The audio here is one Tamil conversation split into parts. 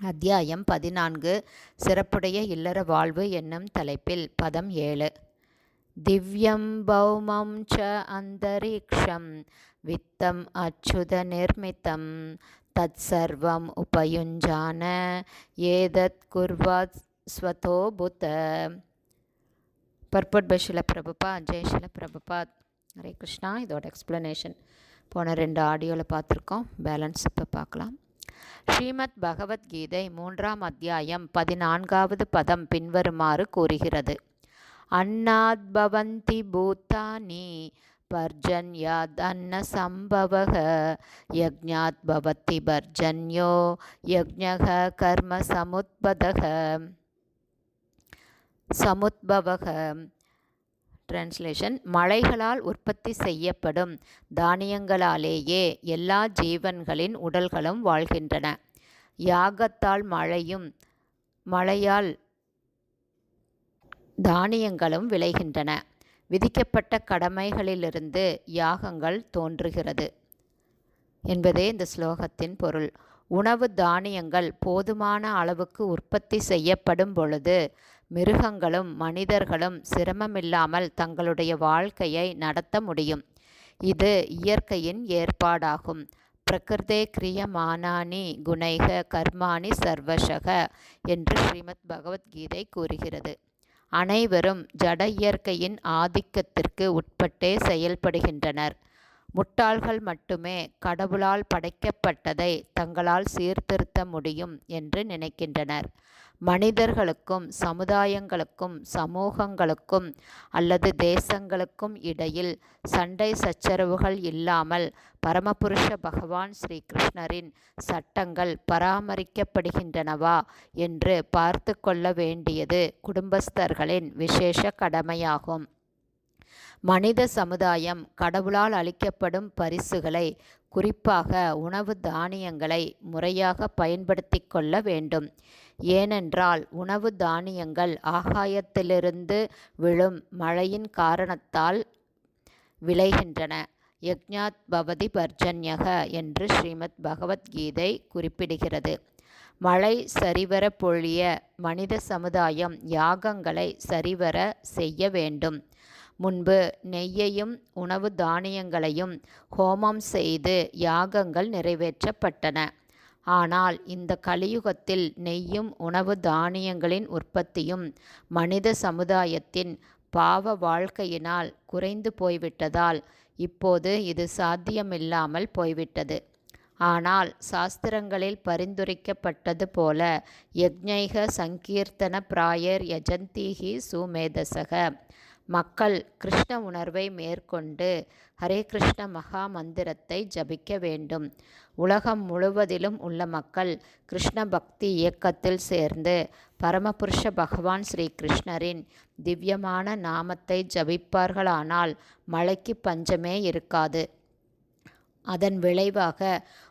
அத்தியாயம் பதினான்கு சிறப்புடைய இல்லற வாழ்வு என்னும் தலைப்பில் பதம் ஏழு. திவ்யம் பௌமம் ச அந்தரிக்ஷம் வித்தம் அச்சுத நிர்மித்தம் தத் சர்வம் உபயுஞ்சான ஏதத் குர்வாத் ஸ்வதோ புத்த. பர்பட் பஷில பிரபுபா ஜெயஷில பிரபுபாத் ஹரே கிருஷ்ணா இதோட எக்ஸ்ப்ளனேஷன் போன ரெண்டு ஆடியோவில் பார்த்துருக்கோம். பேலன்ஸ் இப்போ பார்க்கலாம். ஸ்ரீமத் பகவத்கீதை மூன்றாம் அத்தியாயம் பதினான்காவது பதம் பின்வருமாறு கூறுகிறது. அன்னாத் பவந்தி பூத்தானி பர்ஜன்யாத் அன்ன சம்பவக யக்ஞாத் பவத்தி பர்ஜன்யோ யக்ஞக கர்ம சமுத்பதக சமுத்பவக டிரான்ஸ்லேஷன் மலைகளால் உற்பத்தி செய்யப்படும் தானியங்களாலேயே எல்லா ஜீவன்களின் உடல்களும் வாழ்கின்றன. யாகத்தால் மழையும் மழையால் தானியங்களும் விளைகின்றன. விதிக்கப்பட்ட கடமைகளிலிருந்து யாகங்கள் தோன்றுகிறது. என்பதே இந்த ஸ்லோகத்தின் பொருள். உணவு தானியங்கள் போதுமான அளவுக்கு உற்பத்தி செய்யப்படும் பொழுது மிருகங்களும் மனிதர்களும் சிரமமில்லாமல் தங்களுடைய வாழ்க்கையை நடத்த முடியும். இது இயற்கையின் ஏற்பாடாகும். பிரகிருதே கிரியமானானி குணைக கர்மாணி சர்வசக என்று ஸ்ரீமத் பகவத்கீதை கூறுகிறது. அனைவரும் ஜட இயற்கையின் ஆதிக்கத்திற்கு உட்பட்டே செயல்படுகின்றனர். முட்டாள்கள் மட்டுமே கடவுளால் படைக்கப்பட்டதை தங்களால் சீர்திருத்த முடியும் என்று நினைக்கின்றனர். மனிதர்களுக்கும் சமுதாயங்களுக்கும் சமூகங்களுக்கும் அல்லது தேசங்களுக்கும் இடையில் சண்டை சச்சரவுகள் இல்லாமல் பரமபுருஷ பகவான் ஸ்ரீ கிருஷ்ணரின் சட்டங்கள் பராமரிக்கப்படுகின்றனவா என்று பார்த்து கொள்ள வேண்டியது குடும்பஸ்தர்களின் விசேஷ கடமையாகும். மனித சமுதாயம் கடவுளால் அளிக்கப்படும் பரிசுகளை குறிப்பாக உணவு தானியங்களை முறையாக பயன்படுத்தி கொள்ள வேண்டும். ஏனென்றால் உணவு தானியங்கள் ஆகாயத்திலிருந்து விழும் மழையின் காரணத்தால் விளைகின்றன. யக்ஞாத் பவதி பர்ஜன்யக என்று ஸ்ரீமத் பகவத்கீதை குறிப்பிடுகிறது. மழை சரிவர பொழிய மனித சமுதாயம் யாகங்களை சரிவர செய்ய வேண்டும். முன்பு நெய்யையும் உணவு தானியங்களையும் ஹோமம் செய்து யாகங்கள் நிறைவேற்றப்பட்டன. ஆனால் இந்த கலியுகத்தில் நெய்யும் உணவு தானியங்களின் உற்பத்தியும் மனித சமுதாயத்தின் பாவ வாழ்க்கையினால் குறைந்து போய்விட்டதால் இப்போது இது சாத்தியமில்லாமல் போய்விட்டது. ஆனால் சாஸ்திரங்களில் பரிந்துரைக்கப்பட்டது போல யக்ஞைக சங்கீர்த்தன பிராயர் யஜந்தீகி சுமேதசக மக்கள் கிருஷ்ண உணர்வை மேற்கொண்டு ஹரே கிருஷ்ண மகா மந்திரத்தை ஜபிக்க வேண்டும். உலகம் முழுவதிலும் உள்ள மக்கள் கிருஷ்ண பக்தி இயக்கத்தில் சேர்ந்து பரமபுருஷ பகவான் ஸ்ரீ கிருஷ்ணரின் திவ்யமான நாமத்தை ஜபிப்பார்களானால் மழைக்கு பஞ்சமே இருக்காது. அதன் விளைவாக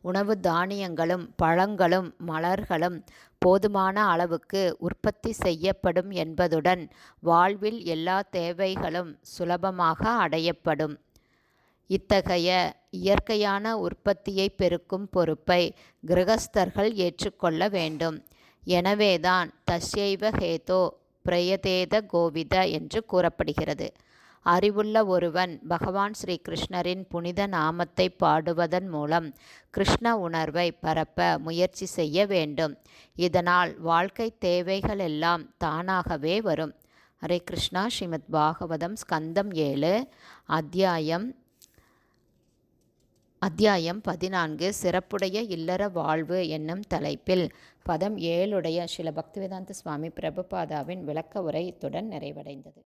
உணவு தானியங்களும் பழங்களும் மலர்களும் போதுமான அளவுக்கு உற்பத்தி செய்யப்படும் என்பதுடன் வாழ்வில் எல்லா தேவைகளும் சுலபமாக அடையப்படும். இத்தகைய இயற்கையான உற்பத்தியை பெருக்கும் பொறுப்பை கிரகஸ்தர்கள் ஏற்றுக்கொள்ள வேண்டும். எனவேதான் தஸ்யைவ ஹேதோ பிரயதேத கோவித என்று கூறப்படுகிறது. அறிவுள்ள ஒருவன் பகவான் ஸ்ரீ கிருஷ்ணரின் புனித நாமத்தை பாடுவதன் மூலம் கிருஷ்ண உணர்வை பரப்ப முயற்சி செய்ய வேண்டும். இதனால் வாழ்க்கை தேவைகள் எல்லாம் தானாகவே வரும். ஹரே கிருஷ்ணா. ஸ்ரீமத் பாகவதம் ஸ்கந்தம் ஏழு அத்தியாயம் அத்தியாயம் பதினான்கு சிறப்புடைய இல்லற வாழ்வு என்னும் தலைப்பில் பதம் ஏழுடைய சில பக்திவேதாந்த சுவாமி பிரபுபாதாவின் விளக்க உரை இத்துடன் நிறைவடைந்தது.